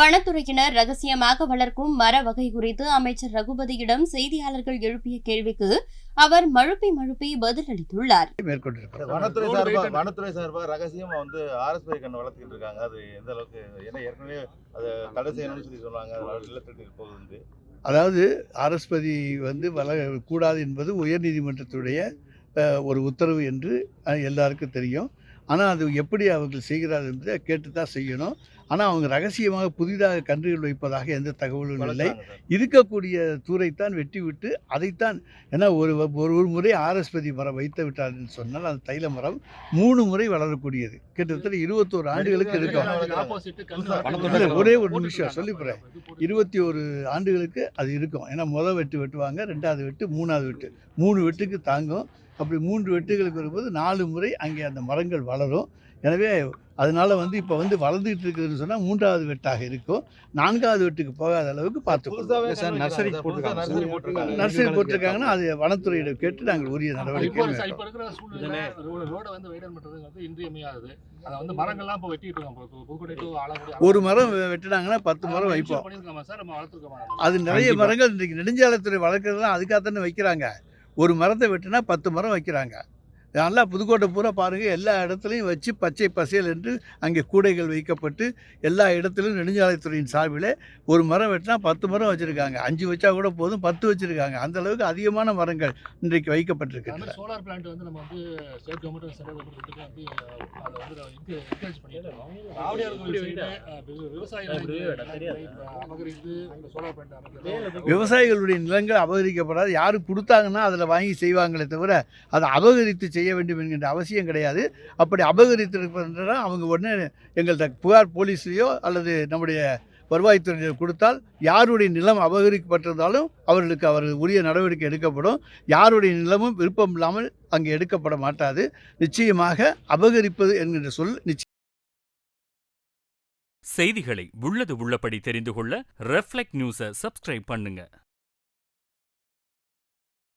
வனத்துறையினர் ரகசியமாக வளர்க்கும் மர வகை குறித்து அமைச்சர் ரகுபதியிடம் செய்தியாளர்கள் எழுப்பிய கேள்விக்கு அவர் மழுப்பி மழுப்பி பதிலளித்துள்ளார். வனத்துறை சார்பா. வனத்துறை சார்பா ரகசியமா வந்து ஆர்எஸ்பை கண்ணு வளர்த்துக்கிட்டு இருக்காங்க. அது எந்த அளவுக்கு ஏன்னா ஏற்கனவே அதை தடை செய்யணும்னு சொல்லி சொன்னாங்க. நிலத்தடி போகுது அதாவது அரஸ்பதி வந்து வள கூடாது என்பது உயர்நீதிமன்றத்துடைய ஒரு உத்தரவு என்று எல்லாருக்கும் தெரியும். ஆனால் அது எப்படி அவர்கள் செய்கிறார்கள் என்பதை கேட்டு தான் செய்யணும். ஆனால் அவங்க ரகசியமாக புதிதாக கன்றுகள் வைப்பதாக எந்த தகவலும் இல்லை. இருக்கக்கூடிய தூரைத்தான் வெட்டி விட்டு அதைத்தான் ஏன்னா ஒரு ஒரு ஒரு முறை ஆரஸ்பதி மரம் வைத்து விட்டார் என்று சொன்னால் அந்த தைல மரம் மூணு முறை வளரக்கூடியது. கிட்டத்தட்ட இருபத்தோரு ஆண்டுகளுக்கு இருக்கும் ஒரே ஒரு நிமிஷம் சொல்லி போகிறேன் இருபத்தி ஒரு ஆண்டுகளுக்கு அது இருக்கும். ஏன்னா முதல் வெட்டு வெட்டுவாங்க ரெண்டாவது வெட்டு மூணாவது வெட்டு. மூணு வெட்டுக்கு தாங்கும். அப்படி மூன்று வெட்டுகளுக்கு வரும்போது நாலு முறை அங்கே அந்த மரங்கள் வளரும். எனவே அதனால வந்து இப்போ வந்து வளர்ந்துகிட்டு இருக்குதுன்னு சொன்னால் மூன்றாவது வெட்டாக இருக்கும். நான்காவது வெட்டுக்கு போகாத அளவுக்கு சார், நர்சரி போட்டிருக்காங்க. நர்சரி போட்டிருக்காங்க. நர்சரி போட்டிருக்காங்கன்னா அது வனத்துறையிடம் கேட்டு நாங்கள் உரிய நடவடிக்கை ஒரு மரம் வெ- வெட்டினாங்கன்னா பத்து மரம் வைப்போம். அது நிறைய. மரங்கள் இன்றைக்கு நெடுஞ்சாலைத்துறை வளர்க்குறதுலாம் அதுக்காக தானே வைக்கிறாங்க. ஒரு மரத்தை வெட்டினா பத்து மரம் வைக்கிறாங்க. நல்லா புதுக்கோட்டை பூரா பாருங்கள் எல்லா இடத்துலையும் வச்சு பச்சை பசேல் என்று அங்கே கூடைகள் வைக்கப்பட்டு எல்லா இடத்துலையும் நெடுஞ்சாலைத்துறையின் சார்பில் ஒரு மரம் வெட்டினா பத்து மரம் வச்சுருக்காங்க. அஞ்சு வச்சா கூட போதும் பத்து வச்சுருக்காங்க. அந்த அளவுக்கு அதிகமான மரங்கள் இன்றைக்கு மாதிரி சோலார் பிளான்ட் வந்து நம்ம ஸ்டேட் கவர்மெண்ட் விவசாயிகளுடைய நிலங்கள் அபகரிக்கப்படாது. யாரும் கொடுத்தாங்கன்னா அதில் வாங்கி செய்வாங்களே தவிர அதை அபகரித்து செய்ய வேண்டும் என்கின்ற அவசியம் கிடையாது. அப்படி அபகரித்திருப்பதுனா அவங்க உடனே எங்கள்கிட்ட புகார் போலீஸ்லேயோ அல்லது நம்முடைய வருவாய்த்துறையினர் கொடுத்தால் யாருடைய நிலம் அபகரிக்கப்பட்டிருந்தாலும் அவர்களுக்கு அவர்கள் உரிய நடவடிக்கை எடுக்கப்படும். யாருடைய நிலமும் விருப்பம் இல்லாமல் அங்கே எடுக்கப்பட மாட்டாது. நிச்சயமாக அபகரிப்பது என்கின்ற சொல் நிச்சயம் செய்திகளை உள்ளது உள்ளபடி தெரிந்து கொள்ள ரெஃப்ளெக்ட் நியூஸை சப்ஸ்கிரைப் பண்ணுங்க.